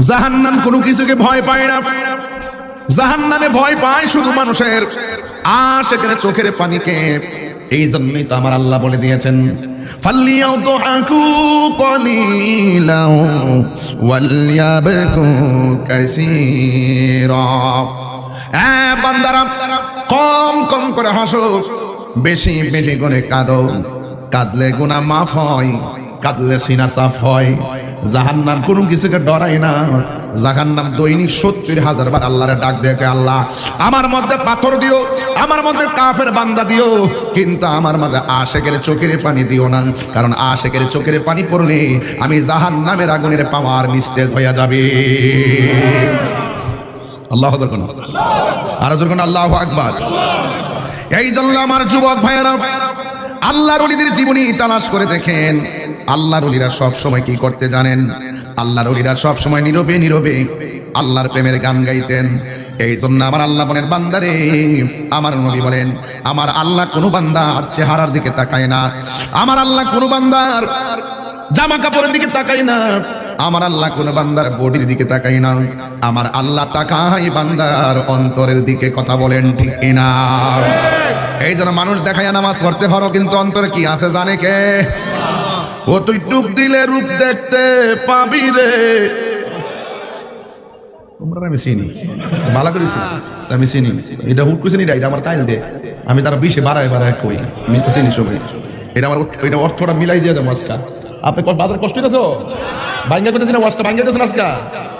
জাহান্নাম কোনো কিছুকে ভয় পায় না। জাহান্নামে ভয় পায় শুধু মানুষের। আর সেখানে চোখের পানিকে। এই জন্যই তো আমার আল্লাহ বলে দিয়েছেন ফাল্লিয়াও তো আঁকু কলিলাও ওয়াল্লিয়াবকু বান্দারা, কম কম করে হাসো, বেশি বেশি করে কাঁদো। কাঁদলে গুনাহ মাফ হয়, কাঁদলে সিনা সাফ হয়। জাহান্নাম কোনো কিছুকে ডরাই না। জাহান নাম দৈনিক সত্তর হাজার বার আল্লাহরে ডাক দেখে আল্লাহ, আমার মধ্যে পাথর দিও, আমার মধ্যে কাফের বান্দা দিও, কিন্তু আমার মাঝে আশেকের চোখের পানি দিও না, কারণ আশেকের চোখের পানি পড়লে আমি জাহান্নামের আগুনের পাওয়ার নিস্তেজ হইয়া যাবে। আল্লাহ কোন? আর যখন আল্লাহ আকবার। এই জন্য আমার যুবক ভাইয়েরা, আল্লাহর অলিদের জীবনী তালাশ করে দেখেন আল্লাহর অলিরা সব সময় কি করতে জানেন? আল্লাহর অলিরা সব সময় নীরবে নীরবে। আল্লাহর প্রেমের গান গাইতেন। এই জন্য আমার আল্লাহ বলেন, বান্দারে, আমার নবী বলেন, আমার আল্লাহ কোনো বান্দার চেহারার দিকে তাকায় না। আমার আল্লাহ কোনো বান্দার জামা কাপড়ের দিকে তাকাই না। আমার আল্লাহ কোন বান্দার বডির দিকে তাকাই না। আমার আল্লাহ তাকাই বান্দার অন্তরের দিকে কথা বলেন ঠিক না এই জন্য মানুষ দেখায় নামাজ পড়তে পারো, কিন্তু অন্তরে কি আছে জানে কে? ও তুই ডুব দিলে রূপ দেখতে পাবি রে। তোমরা আমি চিনি। ভালো করে আমি চিনি। এটা হুট করে চিনি না, এটা আমার তাইল দে। আমি তার বিশে বাড়ায় বাড়ায় কই। আমি তো চিনি সবাই। এটা আমার এটা অর্থটা মিলাই দিয়ে যাব আজকা। আপনি বাজার কষ্ট হইতেছো? বাইঙ্গা করতেছি না ওয়াজটা বাইঙ্গা করতেছেন আজকা?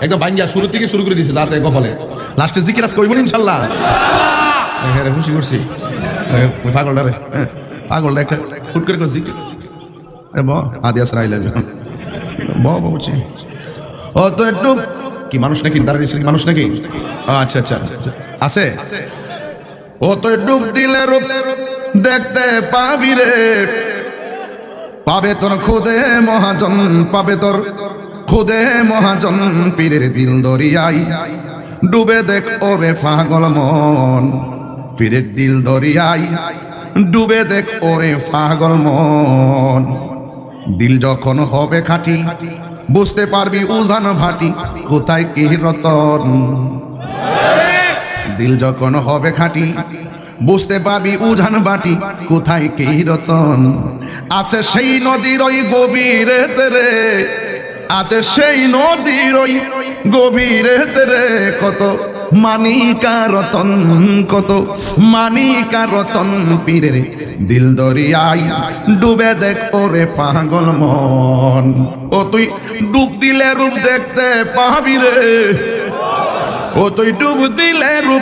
একদম বাইঙ্গা শুরু থেকে শুরু করে দিছে যাতে কপালে। লাস্টে জিকির আজকে কইব ইনশাল্লাহ। হ্যাঁ রে, খুশি করছি। হ্যাঁ, পাগলটা রে। হ্যাঁ, পাগলটা একটা হুট করে করছি এ ব আদি আসরা আইলে যা ব বলছি। ও, তো একটু কি মানুষ নাকি? দাঁড়িয়ে ছিল মানুষ নাকি? আচ্ছা আচ্ছা। আছে? ও, তো ডুব দিলে দেখতে পাবি রে। পাবে তোর খুদে মহাজন, পাবে তোর খুদে মহাজন, পীরের দিল দরিয়াই। ডুবে দেখ ওরে পাগল মন, পীরের দিল দরিয়াই। ডুবে দেখ ওরে পাগল মন। দিল যখন হবে খাটি, বুঝতে পারবি উজান ভাটি, কোথায় কি রতন? দিল যখন হবে খাটি, বুঝতে পারবি উজান বাটি কোথায় কি রতন? আছে সেই নদীর ওই গভীরে তেরে, আছে সেই নদীর ওই গভীরে তেরে, কত মানিকা রতন কত, মানিকা রতন পীরে দিল দরিয়াই ডুবে দেখ ওরে পাগল মন। ও তুই ডুব দিলে রূপ দেখতে পাবি রে। ও তুই ডুব দিলে রূপ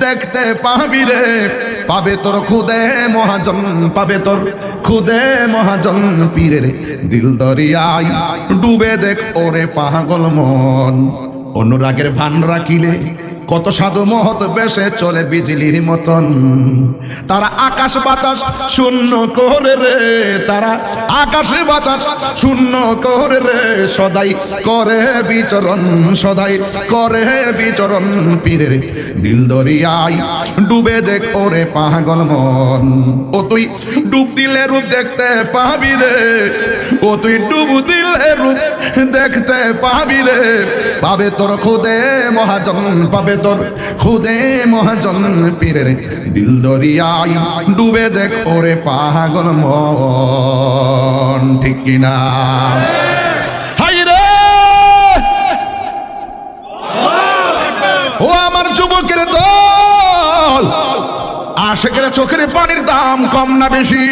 দেখতে পাবি রে। পাবে তোর খুদে মহাজন, পাবে তোর খুদে মহাজন পীরের দিল দরিয়াই ডুবে দেখ ওরে পাগল মন। অনুরাগের ভান রাখিলে কত সাধু মহৎ বেশে চলে বিজলির মতন। তারা আকাশ বাতাস শূন্য করে রে, তারা আকাশ বাতাস শূন্য করে রে, সদাই করে বিচরণ, সদাই করে বিচরণ পীরের দিল দরিয়াই ডুবে দেখ ওরে পাগল মন, ও তুই ডুব দিলে রূপ দেখতে পাবি রে, ও তুই ডুব দিলে রূপ দেখতে পাবি রে। পাবে তোর খুদে মহাজন, পাবে তোর খুদে মহাজন পীরের দিল দরিয়ায় ডুবে দেখ ওরে পাগল মন, ঠিক কিনা ও আমার যুবকের দল! আশেকের চোখের পানির দাম কম না বেশি।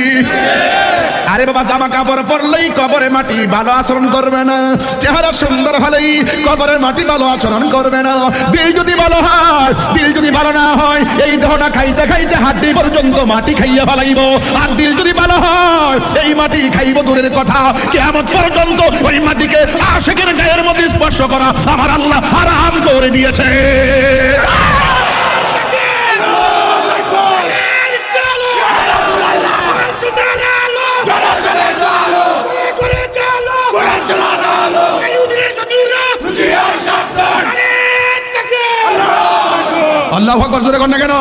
আরে বাবা, জামা কাপড় পরলেই কবরে মাটি ভালো আচরণ করবে না। চেহারা সুন্দর হলেই কবরের মাটি ভালো আচরণ করবে না। দিল যদি ভালো হয়, দিল যদি ভালো না হয়, এই দেহটা খাইতে খাইতে হাড্ডি পর্যন্ত মাটি খাইয়া ফেলাইব। আর দিল যদি ভালো হয়, এই মাটি খাইব দূরের কথা। কেমন পর্যন্ত ওই মাটিকে আশেকের গায়ের মধ্যে স্পর্শ করা আমার আল্লাহ আরাম করে দিয়েছে। আল্লাহ আকবর জোরে না কেন?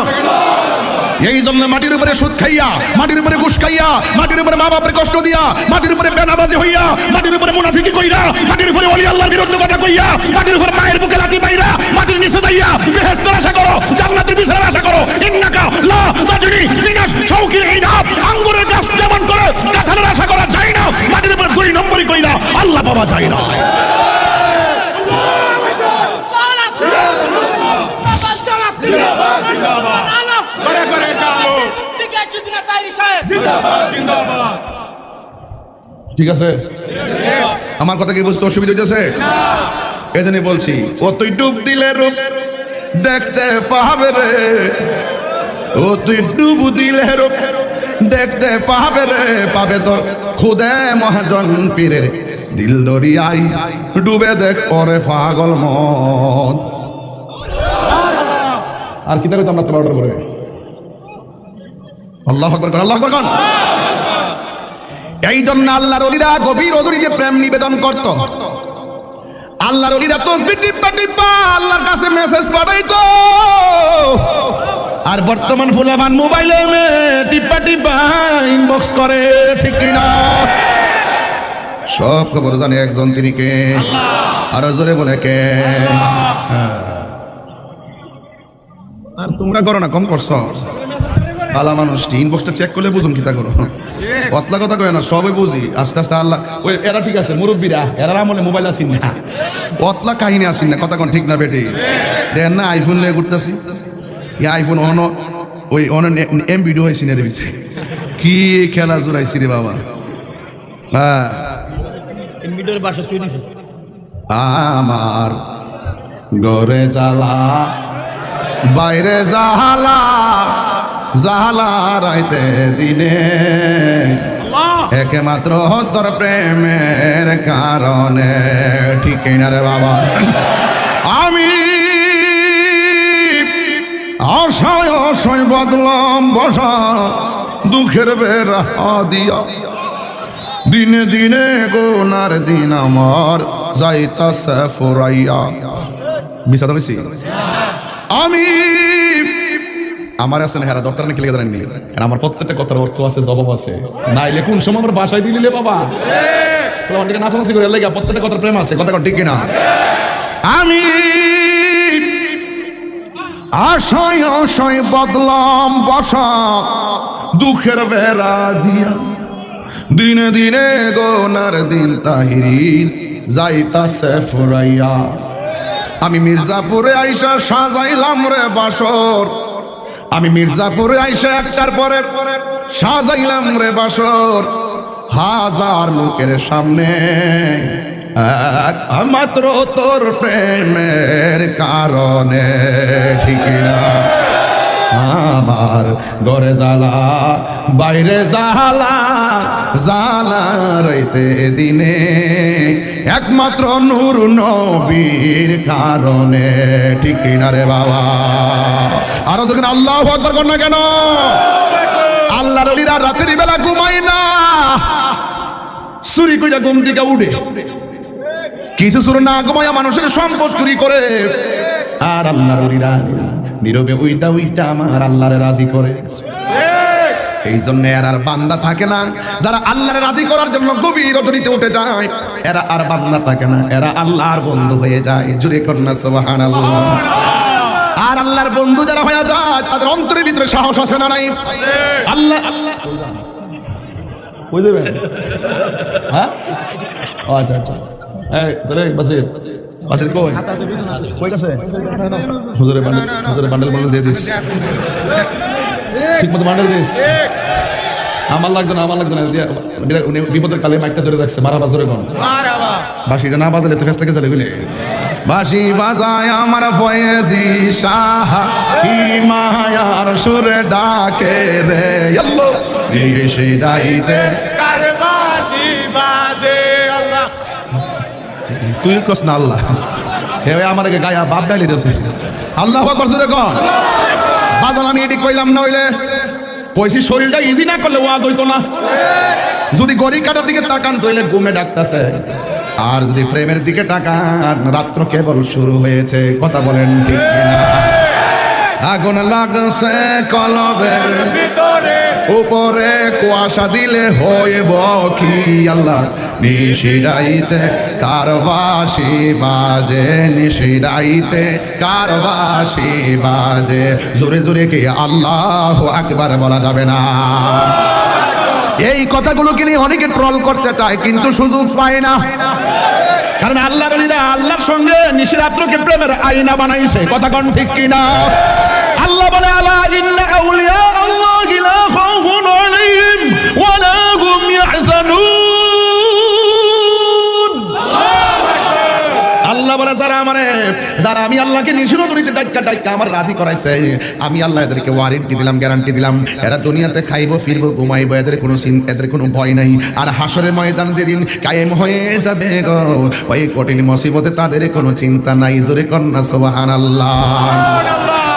এই জন্য মাটির উপরে সুদ খাইয়া, মাটির উপরে ঘুষ খাইয়া, মাটির উপরে মা বাপের কষ্ট দিয়া, মাটির উপরে বেনাবাজি হইয়া, মাটির উপরে মুনাফিকি কইরা, মাটির উপরে ওলি আল্লাহর বিরুদ্ধে কথা কইয়া, মাটির উপরে মায়ের বুকে লাথি পাইরা মাটির নিচে যাইয়া বেহেশতের আশা করো, জান্নাতের বিচারের আশা করো, ইন্নাকা লা তাজরি মিনাস শাউকির ইনাব আঙ্গুরের গাছ যেমন করে, কাঁঠালের আশা করা যায় না, মাটির উপরে দুই নম্বরই কইরা আল্লাহ পাওয়া যায় না করে করে চালু ঠিক আছে? আমার কথা কি বুঝতে অসুবিধা হইতেছে? এজন্য বলছি ও তুই ডুব দিলে রূপ দেখতে পাবে রে। ও তুই ডুব দিলে রূপ দেখতে পাবে রে। পাবে তো খুদে মহাজন পীরের দিল দরিয়াই ডুবে দেখ পরে পাগল মন। আর কি দেখো আমরা তো অর্ডার করবে আল্লাহ আকবর কর আল্লাহ আকবর কর। এই জন্য আল্লাহর অলিরা গভীর অদরিতে প্রেম নিবেদন করত। আল্লাহর অলিরা তসবি টিপ্পা টিপ্পা আল্লাহর কাছে মেসেজ পাঠাইতো। আর বর্তমান ফুলাবান মোবাইলে টিপ্পা টিপ্পা ইনবক্স করে ঠিক কিনা সব খবর জানে একজন তিনি কে? আরও জোরে বলে কে? হ্যাঁ। আর তোমরা করো না কম করছ। ভালা মানুষ ইনবক্সটা চেক করলে বুঝুন কিতা করো। কতলা কথা কয় না সবই বুঝি। আস্তে আস্তে আল্লাহ ওই এরা ঠিক আছে মুরব্বীরা এরা আমলে মোবাইল আসিন না। কতলা কাহিনী আসিন না কথা কোন ঠিক না বেটি। দেন না আইফোন লিয়ে ঘুরতেছি। এই আইফোন অন ওই অন এম ভিডিও হয়েছি না ভিতরে। কি খেলা জোড়াইছি রে বাবা। হ্যাঁ। আমার গরে জ্বালা বাইরে জাহালা জাহালা রাইতে দিনে একমাত্র তোর প্রেমের কারণে। ঠিক না রে বাবা? আমি অসয় অসয় বদলাম বসা দুঃখের বেড়া দিয়া। দিনে দিনে গোনার দিন আমার যাইতাছে ফুরাইয়া। মিশা তো বেশি আমি আমার আছে না, হেরা দরকার নাকি লিখে দেননি কারণ আমার প্রত্যেকটা কথার অর্থ আছে, জবাব আছে। নাইলে কোন সময় আমার বাসায় দিলে বাবা। দিকে নাচানাচি করে লেগে, প্রত্যেকটা কথার প্রেম আছে, কথা ঠিক কিনা? আমি আশয় আশয় বদলাম বসা, দুঃখের বেড়া দিয়া। দিনে দিনে গোনার দিন তাহির যাইতাছে ফুরাইয়া। আমি মির্জাপুরে আইসা সাজাইলাম রে বাসর আমি মির্জাপুরে আইসা একটার পরে সাজাইলাম রে বাসর। হাজার লোকের সামনে মাত্র তোর প্রেমের কারণে, ঠিক না? আমার ঘরে জ্বালা, বাইরে জ্বালা জ্বালা রইতে দিনে। একমাত্র নূর নবীর কারণে, ঠিক না রে বাবা? আরও যখন আল্লাহ আকবর না কেন? আল্লাহ রলিরা রাতের বেলা ঘুমাই না। চুরি কইরা ঘুম থেকে উঠে। কিছু চুর না ঘুমাইয়া মানুষের সম্পদ চুরি করে। আর আল্লাহর অলিরা নীরবে উইটা উইটা আমার আল্লাহরে রাজি করে। এই জন্য এর আর বান্দা থাকে না। যারা আল্লাহরে রাজি করার জন্য গভীর রজনীতে উঠে যায় এরা আর বান্দা থাকে না। এরা আল্লাহর বন্ধু হয়ে যায়। জুড়ে কন্যা সোবাহান আর আল্লাহর বন্ধু যারা হয়ে যায় তাদের অন্তরের ভিতরে সাহস আছে না নাই? আল্লাহ আল্লাহ। কই হ্যাঁ? ও আচ্ছা আচ্ছা। বাসির। বাসের কই? কই গেছে হুজুরে বান্ডেল হুজুরে বান্ডেল বান্ডেল দিয়ে দিস। ঠিক মতো বান্ডেল দিস। আমার লাগতো না আমার লাগতো না। উনি বিপদের কালে মাইকটা ধরে রাখছে মারা বাজরে কোন। বাঁশিটা না বাজালে তো কাছ থেকে চলে গেলে বাঁশি বাজায় আমার ফয়েজি শাহ কি মায়ার সুরে ডাকে রে। আল্লো এই সে ডাইতে কারবাসি বাজে আল্লাহ। তুই কস না আল্লাহ। হে আমার গায়া বাপ ডাইলি দেছে। আল্লাহ আকবার সুরে কর বাজান আমি এটি কইলাম না হইলে। কইছি, শরীরটা ইজি না করলে ওয়াজ হইতো না। যদি গড়ি কাটার দিকে তাকান তাহলে ঘুমে ডাকতেছে। আর যদি ফ্রেমের দিকে তাকান, রাত্র কেবল শুরু হয়েছে। কথা বলেন ঠিক কিনা? আগুন লাগছে কলবের ভিতরে উপরে, কুয়াশা দিলে হইব কি আল্লাহ? নিশিরাইতে, কারবাসি বাজে, নিশিরাইতে, কারবাসি বাজে। জোরে জোরে কি আল্লাহ একবার বলা যাবে না। এই কথাগুলোকে নিয়ে অনেকে ট্রল করতে চায়, কিন্তু সুযোগ পায় না। কারণ আল্লাহর অলিরা আল্লাহর সঙ্গে নিশিরাত্রকে প্রেমের আইনা বানাইছে। কথা কোন ঠিক কিনা? আল্লাহ বলে, আলা ইন্না আউলিয়া আল্লাহ লা খাউফুন আলাইহিম ওয়া লা হুম ইয়াহজানুন। যারা আমি আল্লাহকে নিষিদ্ধ করেছি ডাক্কা ডাক্কা আমার রাজি করাইছে। আমি আল্লাহ এদেরকে ওয়ারেন্টি দিলাম গ্যারান্টি দিলাম। এরা দুনিয়াতে খাইবো ফিরবো ঘুমাইবো এদের কোনো এদের কোনো ভয় নাই। আর হাসরের ময়দান যেদিন কায়েম হয়ে যাবে গো ওই কঠিন মুসিবতে তাদের কোনো চিন্তা নাই। জোরে কন্যা সোবাহান আল্লাহ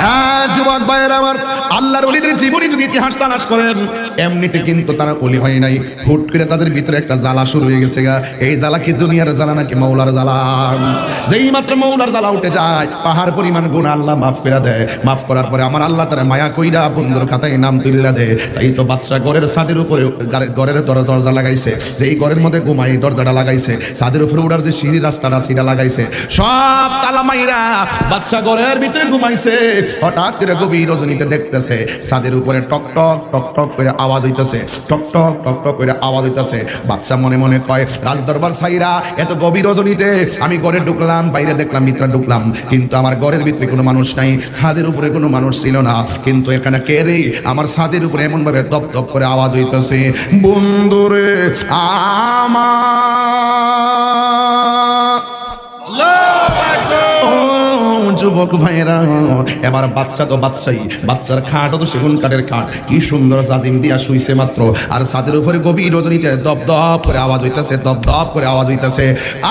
হ্যাঁ, যুবক ভাইয়ের আমার আল্লাহর অলিদের জীবনী ইতিহাস তালাশ করেন। এমনিতে কিন্তু তারা অলি হয় নাই। হুট করে তাদের ভিতরে একটা জ্বালা শুরু হয়ে গেছে গা। এই জ্বালা কি দুনিয়ার জ্বালা নাকি মৌলার জ্বালা? যেই মাত্র মৌলার জ্বালা উঠে যায়, পাহাড় পরিমাণ গুণ আল্লাহ মাফ করে দেয়। মাফ করার পরে আমার আল্লাহ তারা মায়া কইরা বন্ধুর খাতায় নাম তুলিলা দেয়। তাই তো বাদশা ঘরের ছাদের উপরে ঘরের দর- দরজা লাগাইছে। যেই ঘরের মধ্যে ঘুমাই দরজাটা লাগাইছে। ছাদের উপরে উঠার যে সিঁড়ি রাস্তাটা, সিঁড়া লাগাইছে। সব তালা মাইরা বাদশা ঘরের ভিতরে ঘুমাইছে। হঠাৎ করে গভীর রজনীতে দেখতেছে, ছাদের উপরে টক টক টক টক করে আওয়াজ হইতেছে। টক টক টক টক করে আওয়াজ হইতেছে। বাদশা মনে মনে কয়, রাজদরবার সাইরা, এত গভীর রজনীতে আমি ঘরে ঢুকলাম, বাইরে দেখলাম মিত্রা ঢুকলাম। কিন্তু আমার ঘরের ভিতরে কোনো মানুষ নাই, ছাদের উপরে কোনো মানুষ ছিল না। কিন্তু এখানে কে রে? আমার ছাদের উপরে এমন ভাবে দপ দপ করে আওয়াজ হইতেছে, বন্ধুরে, আমার যুবক ভাইরা এবার বাচ্চা তো বাচ্চাই বাচ্চার খাটও তো সেগুন কাঠের খাট, কি সুন্দর জাজিম দিয়া শুইছে মাত্র। আর ছাদের উপরে গভীর রজনীতে দপ দপ করে আওয়াজ হইতাছে, দপ দপ করে আওয়াজ হইতাছে।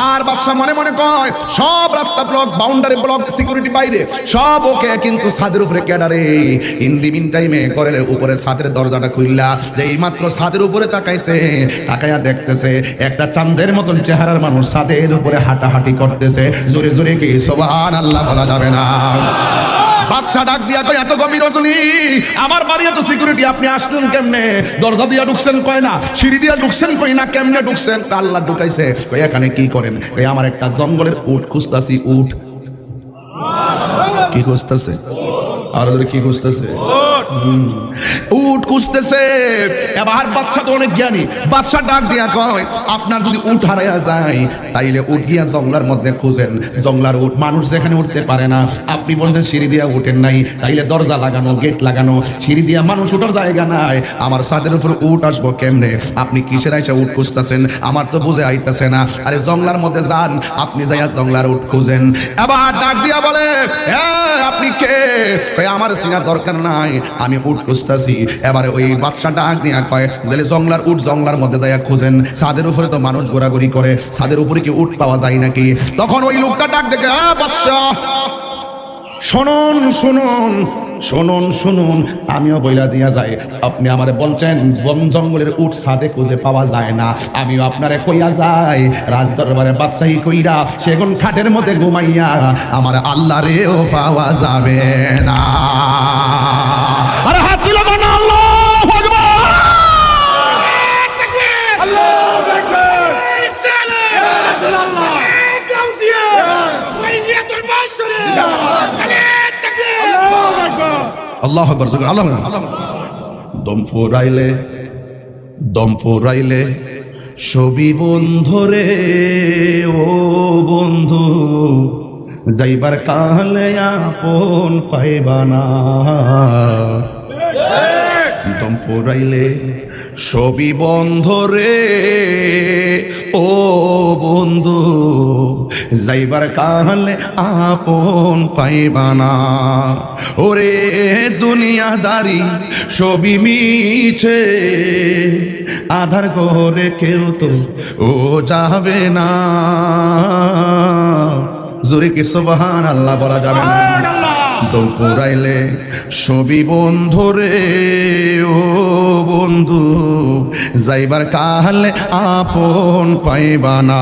আর বাচ্চা মনে মনে কয়, সব রাস্তা ব্লক বাউন্ডারি ব্লক সিকিউরিটি বাইরে, সব ওকে কিন্তু ছাদের উপরে ক্যাডারে। ইন দি মিন টাইমে ঘরের উপরে ছাদের দরজাটা খুললা যে এই মাত্র ছাদের উপরে তাকাইছে, তাকাইয়া দেখতেছে, একটা চাঁদের মতন চেহারার মানুষ ছাদের উপরে হাঁটাহাঁটি করতেছে। জোরে জোরে কি সোবান আল্লাহ বলা যাবে? না। বাদশা ডাক দিয়া কয়, এত গভীর রজনী আমার বাড়ি এত সিকিউরিটি আপনি আসলেন কেমনে? দরজা দিয়া ঢুকছেন কয় না, সিঁড়ি দিয়া ঢুকছেন কই না, কেমনে ঢুকছেন? আল্লাহ ঢুকাইছে। কই এখানে কি করেন? কই আমার একটা জঙ্গলের উট খুঁজতাছি, উট। কি খুঁজতেছে? আর কি খুঁজতেছে? উট খুঁজতেছে। এবার বাদশা তো অনেক জ্ঞানী। বাদশা ডাক দিয়া কয় আপনার যদি উট হারাইয়া যায় তাইলে উট গিয়া জঙ্গলার মধ্যে খুঁজেন। জঙ্গলার উট মানুষ যেখানে উঠতে পারে না। আপনি বলছেন সিঁড়ি দিয়া উঠেন নাই তাইলে দরজা লাগানো গেট লাগানো সিঁড়ি দিয়া মানুষ উঠার জায়গা নাই। আমার ছাদের উপর উট আসব কেমনে? আপনি কিসের আইসা উট খুঁজতেছেন? আমার তো বুঝে আইতেছে না। আরে জঙ্গলার মধ্যে যান আপনি যাইয়া জঙ্গলার উট খুঁজেন। এবার ডাক দিয়া বলে "এই, আপনি কে? আমার সিনার দরকার নাই। আমি উট খুঁজতেছি। এবারে ওই বাদশা ডাক দিয়া কয় তাহলে জঙ্গলার উট জঙ্গলার মধ্যে যাইয়া খুঁজেন। ছাদের উপরে তো মানুষ ঘোরাঘুরি করে, ছাদের উপরে কি উট পাওয়া যায় নাকি? তখন ওই লোকটা ডাক দেখে শুনুন শুনুন শুনুন শুনুন, আমিও বইলা দিয়া যাই। আপনি আমারে বলছেন, বন জঙ্গলের উঠ সাদে খুঁজে পাওয়া যায় না। আমিও আপনারে কইয়া যাই, রাজদরবারে বাদশাহী কইরা সেগুন খাটের মধ্যে ঘুমাইয়া, আমার আল্লাহরেও পাওয়া যাবে না। আল্লাহ আকবার আল্লাহ। দম ফুরাইলে দম ফুরাইলে ছবি বন্ধরে ও বন্ধু, যাইবার কালে আপন পাইবানা দম ফুরাইলে ছবি বন্ধরে ও বন্ধু, যাইবার কালে আপন পাইবানা ওরে দুনিয়াদারি ছবি মিছে, আধার করে কেউ তো ও যাবে না। জোরে কি সুবহান আল্লাহ বলা যাবে না? দম পুরাইলে ছবি বন্ধুরে ও বন্ধু। যাইবার কালে আপন পাইবা না।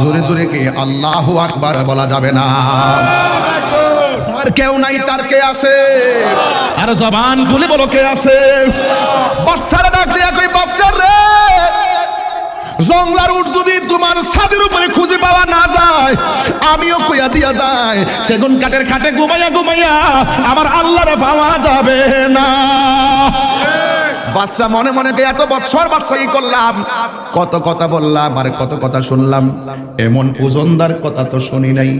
জোরে জোরে কি, আল্লাহু আকবার বলা যাবে না। আর কেউ নাই, তার কে আছে? আর জবান বলো কে আছে? বাচ্চারা ডাক দিয়া কই বাচ্চা রে, জংলার উঠ যদি তোমার ছাদের উপরে খুঁজে পাওয়া না যায়, আমিও কইয়া দিয়া যায় সেগুন কাঠের খাটে ঘুমাইয়া ঘুমাইয়া আমার আল্লাহরে পাওয়া যাবে না। বাচ্চা মনে মনে এত বছর বাচ্চাই করলাম, কত কথা বললাম আর কত কথা শুনলাম। এমন ওজনদার কথা তো শুনি নাই।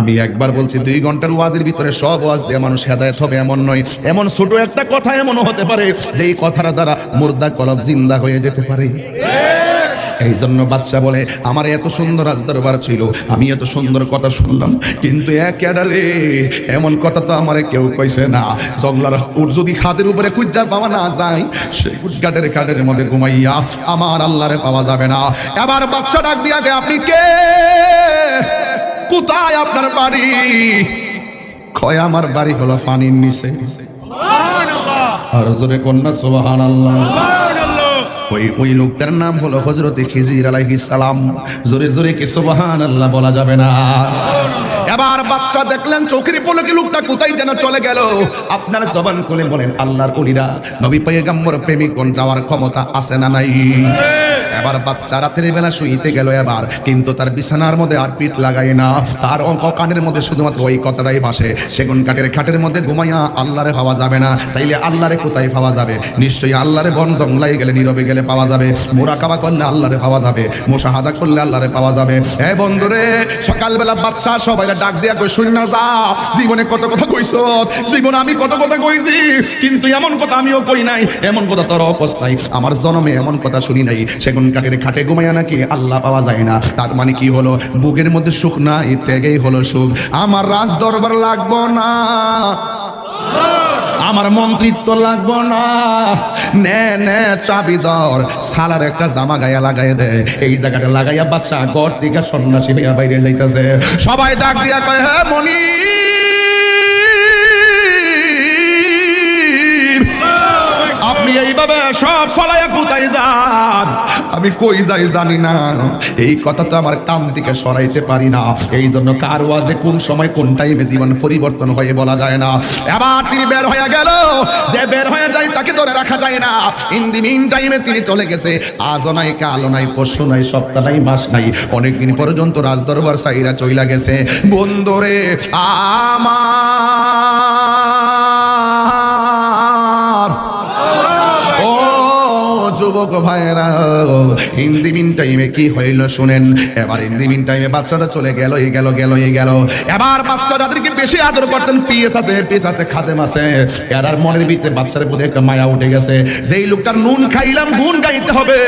আমি একবার বলছি, দুই ঘণ্টার ওয়াজের ভিতরে সব ওয়াজ দিয়ে মানুষ হেদায়ত হবে, এমন নয়। এমন ছোট একটা কথা এমনও হতে পারে, যেই কথার দ্বারা মুর্দা কলব জিন্দা হয়ে যেতে পারে। এই জন্য বাদশা বলে আমার এত সুন্দর রাজ দরবার ছিল আমি এত সুন্দর কথা শুনলাম কিন্তু এক ক্যাডারে এমন কথা তো আমারে কেউ কইছে না। জংলার উট যদি খাদের উপরে খুঁজা পাওয়া না যায় সেই কাঠের কাঠের মধ্যে ঘুমাইয়া আমার আল্লাহরে পাওয়া যাবে না। এবার বাদশা ডাক দিয়া আপনি কে? কোথায় আপনার বাড়ি? ক্ষয় আমার বাড়ি হলো ফানির নিচে। আর জোরে কন্যা সুবাহান আল্লাহ ওই ওই লোকটার নাম হলো হজরতে খিজির আলাইহিস সালাম। জোরে জোরে কি সুবহান আল্লাহ বলা যাবে না। এবার বাচ্চা দেখলেন, চোখের পলকে লোকটা কোথায় যেন চলে গেল। আপনার জবান খুলে বলেন, আল্লাহর অলিরা, নবী প্রেমিক বন যাওয়ার ক্ষমতা আছে না নাই? এবার বাচ্চা রাতের বেলা শুইতে গেল এবার। কিন্তু তার বিছানার মধ্যে আর পিঠ লাগায় না। তার অঙ্ক কানের মধ্যে শুধুমাত্র ওই কথাটাই ভাসে। সেগুন কাঠের খাটের মধ্যে ঘুমাইয়া আল্লাহরে পাওয়া যাবে না। তাইলে আল্লাহরে কোথায় পাওয়া যাবে? নিশ্চয়ই আল্লাহরে বন জঙ্গলাই গেলে, নীরবে গেলে পাওয়া যাবে। মোরাকাবা করলে আল্লাহরে পাওয়া যাবে। মোশাহাদা করলে আল্লাহরে পাওয়া যাবে। এ বন্ধুরে, সকালবেলা বাচ্চা সবাই ডাক দিয়া কই শূন্য যা, জীবনে কত কথা কইছস? জীবনে আমি কত কথা কইছি। কিন্তু এমন কথা আমিও কই নাই। এমন কথা তোর অকস নাই। আমার জন্মে এমন কথা শুনি নাই। সেগুন কাঠের খাটে ঘুমাইয়া নাকি আল্লাহ পাওয়া যায় না। তার মানে কি হলো? বুকের মধ্যে সুখ নাই ত্যাগেই হলো সুখ। আমার রাজ দরবার লাগবো না। আমার মন্ত্রিত্ব লাগবো না। নে নে, চাবি দর সালার একটা জামা গায়া লাগাই দে। এই জায়গাটা লাগাইয়া বাচ্চা ঘর থেকে সন্ন্যাসী হইয়া বাইরে যাইতেছে। সবাই ডাক দিয়া কয় হ্যাঁ মনি! আপনি এইভাবে সব ফলাইয়া কোথায় যান? আমি কই যাই জানি না। এই কথা তো আমার কান থেকে সরাইতে পারি না। এই জন্য কার ওয়াজে কোন সময় কোন টাইমে জীবন পরিবর্তন হয়ে বলা যায় না। এবার তিনি বের হয়ে গেল। যে বের হয়ে যায় তাকে ধরে রাখা যায় না। ইন টাইমে তিনি চলে গেছে। আজও নাই, কালো নাই, পরশু নাই, সপ্তাহ নাই, মাস নাই। অনেকদিন পর্যন্ত রাজদরবার সাইরা চইলা গেছে। বন্ধুরে, আমার যুবক ভাইরা হিন্দি মিন টাইমে কি হইল শুনেন। এবার হিন্দি মিন টাইমে বাচ্চাটা চলে গেল, এই গেল গেল, এই গেল। এবার বাচ্চা যাদেরকে বেশি আদর করতেন, পিএস আছে পিএস আছে, খাদেম আছে। এরার মনের ভিতরে বাচ্চার প্রতি একটা মায়া উঠে গেছে। যেই লোকটার নুন খাইলাম, গুণ গাইতে হবে।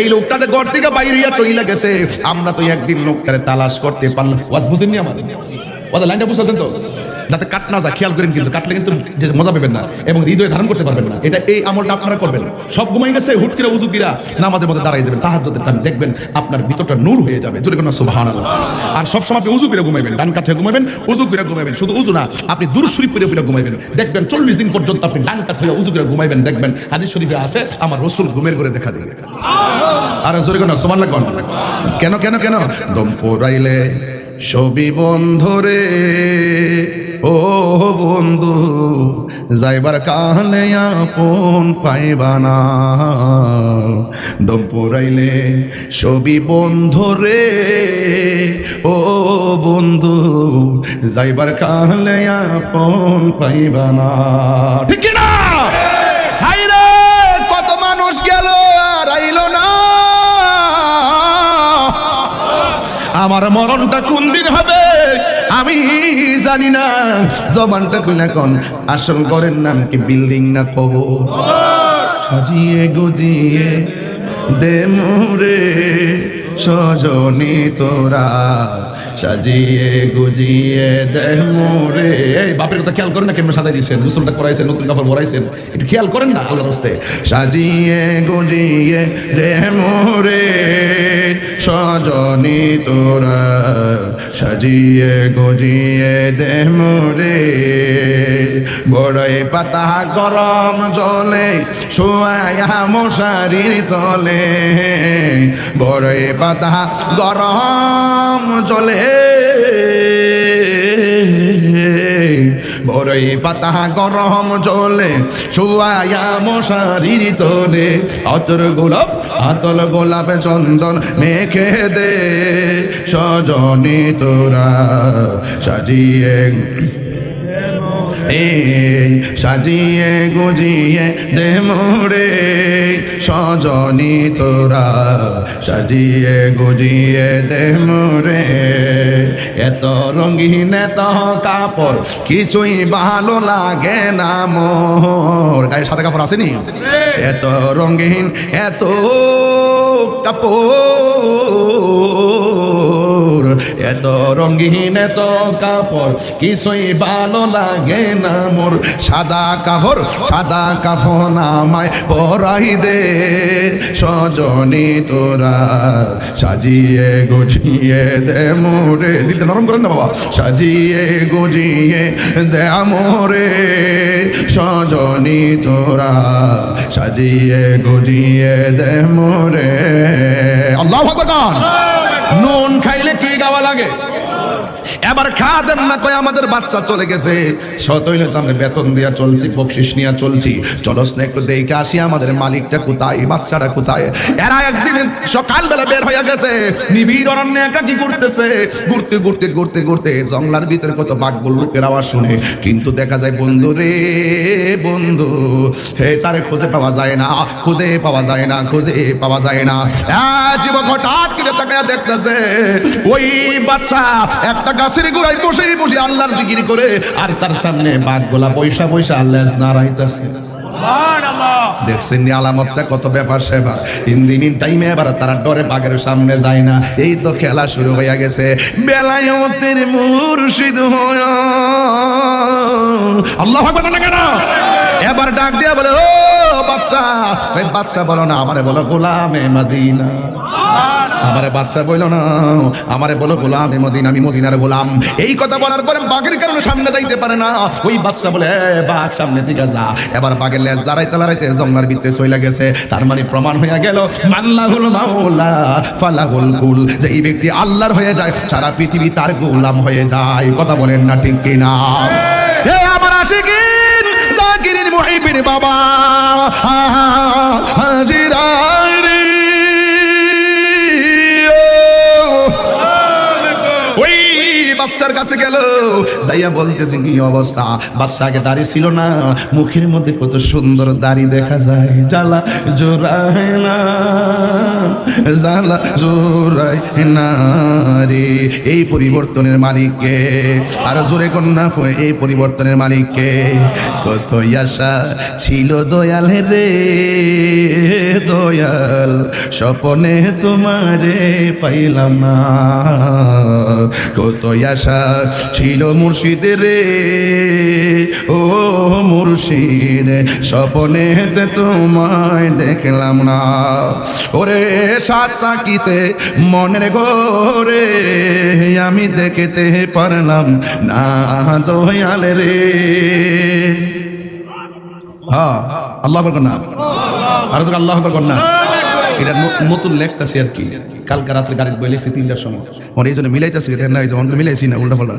এই লোকটা যে ঘর থেকে বাইরে চলে গেছে, আমরা তো একদিন লোকটারে তালাশ করতে পারলাম। ওয়াজ বুঝেননি আমার ওদের লাইনটা বুঝতেছেন তো? যাতে কাট না যায়, খেয়াল করেন কিন্তু, কাটলে কিন্তু মজা পাবেন না এবং হৃদয়ে ধারণ করতে পারবেন না। এটা এই আমলটা আপনারা করবেন। সব ঘুমাই গেছে হুটকিরা উজুকিরা নামাজের মধ্যে দাঁড়াই যাবেন তাহার যদি দেখবেন, আপনার ভিতরটা নূর হয়ে যাবে। যদি কোনো সুবাহান আর সব সময় আপনি উজু করে ঘুমাইবেন, ডান কাঠে ঘুমাবেন উজু করে ঘুমাইবেন, শুধু উজু না, আপনি দূর শরীফ করে ফিরে ঘুমাইবেন। দেখবেন চল্লিশ দিন পর্যন্ত আপনি ডান কাঠে উজু করে ঘুমাইবেন, দেখবেন হাদিস শরীফে আছে, আমার রসুল ঘুমের করে দেখা দিবে আর জোরে কোনো সমান লাগবে কেন কেন কেন? দম পোড়াইলে। ছবি বন্ধরে ও বন্ধু, যাইবার কালে আপন পাইবানা দম পোড়াইলে ছবি বন্ধরে ও বন্ধু, যাইবার কালে আপন পাইবানা ঠিক না কত মানুষ গেল আর আইলো না। আমার মরণটা কোন দিন হবে? আমি জানি না। জবানটা কোন এখন আসল ঘরের নাম কি, বিল্ডিং না কব সাজিয়ে গুজিয়ে দে মোরে সজনী তোরা। সাজিয়ে গুজিয়ে দে মোরে এই বাপের কথা খেয়াল করেন না কেমন সাজাই দিয়েছেন গোসলটা করাইছেন নতুন কাপড় পরাইছেন, একটু খেয়াল করেন না আল্লাহর হস্তে। সাজিয়ে, গুজিয়ে দে মোরে সজনি তোরা। সাজিয়ে, গজিয়ে মোরে বড়ই পাতা গরম জলে শোয়া মশারির তলে। বড়ই পাতা গরম জলে বড়ই পাতা গরম জলে, শুয়ায়া মশারির তোলে। অতর গোলাপ, আতল গোলাপ চন্দন মেখে দে। সজনি তোরা সাজিয়ে এ সাজিয়ে গুজিয়ে দে মোরে। সজনি তোরা সাজিয়ে গুজিয়ে দে মোরে। এত রঙিন এত কাপড় কিছুই ভালো লাগে না মোর। গায়ে সাদা কাপড় আসেনি? এত রঙিন এত কাপড় এত রঙিন এত কাপড় কিছুই ভালো লাগে না মোর। সাদা কাহর সাদা কাফন আমায় পরাই দে। সজনি তোরা সাজিয়ে গুছিয়ে দে মোরে। দিলটা নরম করেন না বাবা। সাজিয়ে গুজিয়ে দে মোরে। সজনি তোরা সাজিয়ে গুজিয়ে দে মোরে। আল্লাহ ভগবান নুন খাইলে কি গাওয়া লাগে এবার খা দেন না কয় আমাদের বাচ্চা চলে গেছে। সতইলে তো আমরা বেতন দিয়া চলছি, বকশিস নিয়ে চলছি। চলো একটু দেখে আসি আমাদের মালিকটা কোথায়, বাচ্চাটা কোথায়। এরা একদিন সকালবেলা বের হয়ে গেছে। নিবিড় অরণ্যে একা কি করতেছে ঘুরতে ঘুরতে ঘুরতে ঘুরতে জঙ্গলার ভিতরে কত বাঘ লোকের আওয়াজ শুনে। কিন্তু দেখা যায়, বন্ধু রে, বন্ধু, হে, তারে খুঁজে পাওয়া যায় না, খুঁজে পাওয়া যায় না, খুঁজে পাওয়া যায় না। যুবক হঠাৎ করে তাকায় দেখতেছে, ওই বাচ্চা একটা গাছের গোড়ায় বসে বসে আল্লাহর জিকির করে আর তার সামনে বাঘ গোলা পয়সা পয়সা আল্লাহ নাড়াইতেছে দেখছেন আলামতটা কত ব্যাপার সেবার ইন্দিমিন টাইমে এবার তারা ডরে বাঘের সামনে যায় না। এই তো খেলা শুরু হয়ে গেছে। বেলায়তের মুর্শিদ হয়া আল্লাহ না কেন? এবার ডাক দিয়া বলে ও ওই বাচ্চা বলো না আমারে বলো গোলামে মাদিনা। আমারে বাচ্চা বইল না আমারে বলো গোলাম আমি মদিনা আমি মদিনার গোলাম। এই কথা বলার পরে বাঘের কারণে সামনে যাইতে পারে না। ওই বাচ্চা বলে "এ, বাঘ সামনে দিকে যা। এবার বাঘের লেজ দাঁড়াইতে দাঁড়াইতে জঙ্গলার ভিতরে চলে গেছে। তার মানে প্রমাণ হয়ে গেল মাল্লাহুল মাওলা ফালাহুল কুল। যে এই ব্যক্তি আল্লাহর হয়ে যায় সারা পৃথিবী তার গোলাম হয়ে যায়। কথা বলেন না ঠিক কিনা? হে আমার আশিকিন জাকিরিন মুহিবিন বাবা। হাজিরা বাচ্চার কাছে গেল। যাইয়া বলতেছে, কি অবস্থা? বাচ্চা আগে দাড়ি ছিল না। মুখের মধ্যে কত সুন্দর দাড়ি দেখা যায়। জ্বালা জোড়ায় না, জ্বালা জোড়ায় না রে। এই পরিবর্তনের মালিককে আর জোরে কন্যা এই পরিবর্তনের মালিককে কত আশা ছিল দয়াল রে, দয়াল স্বপনে তোমারে পাইলাম না। কত আশা ছিল মুর্শিদের রে। ও মুর্শিদ, স্বপনে তোমায় দেখলাম না। ওরে সাত তাকিতে মনের ঘরে আমি দেখতে পারলাম না দয়াল রে। হ্যাঁ আল্লাহ করবেন না। আর আল্লাহ করবেন না। এটা নতুন লেখতেছি আর কি। কালকে রাত্রে গাড়িতে বই লেখছি তিনটার সময়। ওর এই জন্য মিলাইতেছি না, এই যে অন্য মিলাইছি না, উল্টা পাল্টা।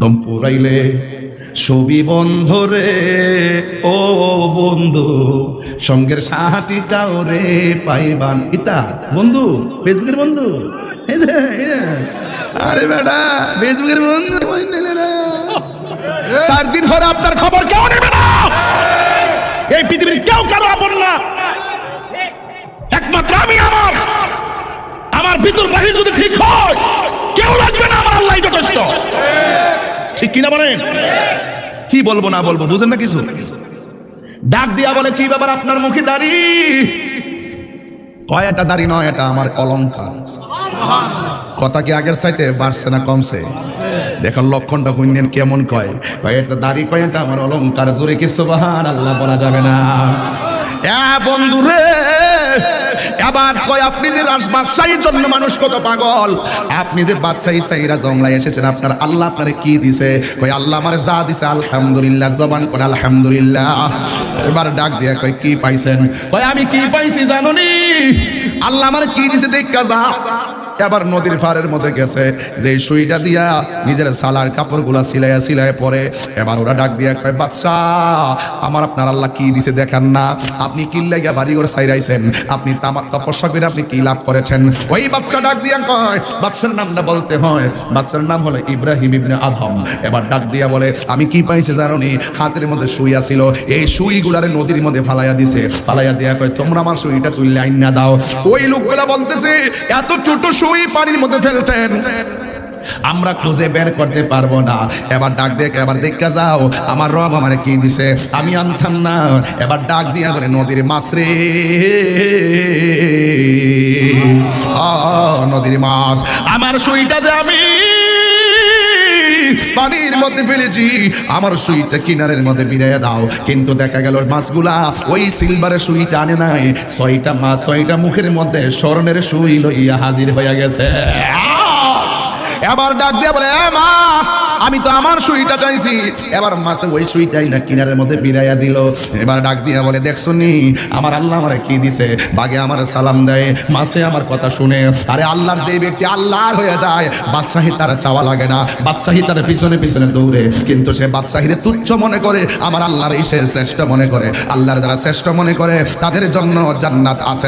দম পুরাইলে ছবি বন্ধ রে, ও বন্ধু, সঙ্গের সাথী কাউরে পাইবান। ইতা, বন্ধু, ফেসবুকের বন্ধু। আরে বেটা, ফেসবুকের বন্ধু চার দিন পরে আপনার খবর কেউ নেবে না। এই পৃথিবীর কেউ কারও আপন না একমাত্র আমি আমার আমার ভিতর বাহির যদি ঠিক হয়, কেউ লাগবে না আমার আল্লাহ যথেষ্ট। ঠিক কিনা বলেন? কি বলব, না বলব, বুঝেন না কিছু? ডাক দিয়া বলে, কি ব্যাপার আপনার মুখে দাড়ি? কয় এটা দাড়ি নয় এটা আমার অলংকার কথা কি আগের চাইতে বাড়ছে না কমছে? দেখুন লক্ষণটা কইনেন কেমন কয়? কয় এটা দাড়ি কয় এটা আমার অলংকার জোরে কিছু বাহার আল্লাহ বলা যাবে না। এ বন্ধু রে এবার কয়, আপনি যে বাদশাহীর জন্য মানুষ কত পাগল। আপনি যে বাদশাহী সাইরা জংলায় এসেছেন, আপনার আল্লাহ আপনারে কি দিছে? কয়, আল্লাহ আমার যা দিছে, আলহামদুলিল্লাহ, জবান করে আলহামদুলিল্লাহ। এবার ডাক দিয়া কয়, কি পাইছেন? কয়, আমি কি পাইছি জানো নি আল্লাহ আমার কি দিছে, দেখা যা এবার নদীর ফারের মধ্যে গেছে। যে সুইটা দিয়া নিজের সালার কাপড়গুলা সিলাইয়া সিলাইয়া পরে এবার ওরা ডাক দিয়া কয় বাচ্চা আমার আপনার আল্লাহ কি দিছে দেখান না। আপনি কি লাগিয়া বাড়ি করে সাইরাইছেন। আপনি তামাক তপস্যা করে আপনি কি লাভ করেছেন? ওই বাচ্চা ডাক দিয়া কয় বাচ্চার নামটা বলতে হয়। বাচ্চার নাম হলো ইব্রাহিম ইবনে আদম এবার ডাক দিয়া বলে, আমি কি পাইছে জানো হাতের মধ্যে সুই আছিল। এই সুই গুলারে নদীর মধ্যে ফালাইয়া দিছে। ফালাইয়া দিয়া কয়, তোমরা আমার সুইটা তুই লাইন না দাও। ওই লোকগুলা বলতেছে, এত ছোট সুই পানির মধ্যে ফেলছেন আমরা খুঁজে বের করতে পারব না। এবার ডাক দেখ এবার দেখা যাও, আমার রব আমার কি দিছে? আমি আনতাম না। এবার ডাক দিয়া বলে, নদীর মাছ রে। নদীর মাছ। আমার সুইটা যে আমি পানির মধ্যে ফেলেছি। আমার সুইটা কিনারের মধ্যে বিড়াইয়া দাও। কিন্তু দেখা গেল মাছগুলা ওই সিলভারের সুইটা আনে নাই। ছয়টা মাছ ছয়টা মুখের মধ্যে স্বর্ণের সুই লইয়া হাজির হয়ে গেছে। এবার ডাক দিয়ে বলে মাছ আমি তো আমার সুইটা চাইছি। এবার মাসে ওই সুইটাই না কিনারের মধ্যে বিরাইয়া দিল। এবার ডাক দিয়ে বলে দেখছ নি আমার আল্লাহ আমার কি দিছে? বাগে আমার সালাম দেয় মাছে আমার কথা শুনে। আরে আল্লাহর যে ব্যক্তি আল্লাহর হয়ে যায়, বাদশাহী তার চাওয়া লাগে না। বাদশাহী তার পিছনে পিছনে দৌড়ে, কিন্তু সে বাদশাহীরে তুচ্ছ মনে করে, আমার আল্লাহর এই সে শ্রেষ্ঠ মনে করে। আল্লাহর যারা শ্রেষ্ঠ মনে করে, তাদের জন্য জান্নাত আছে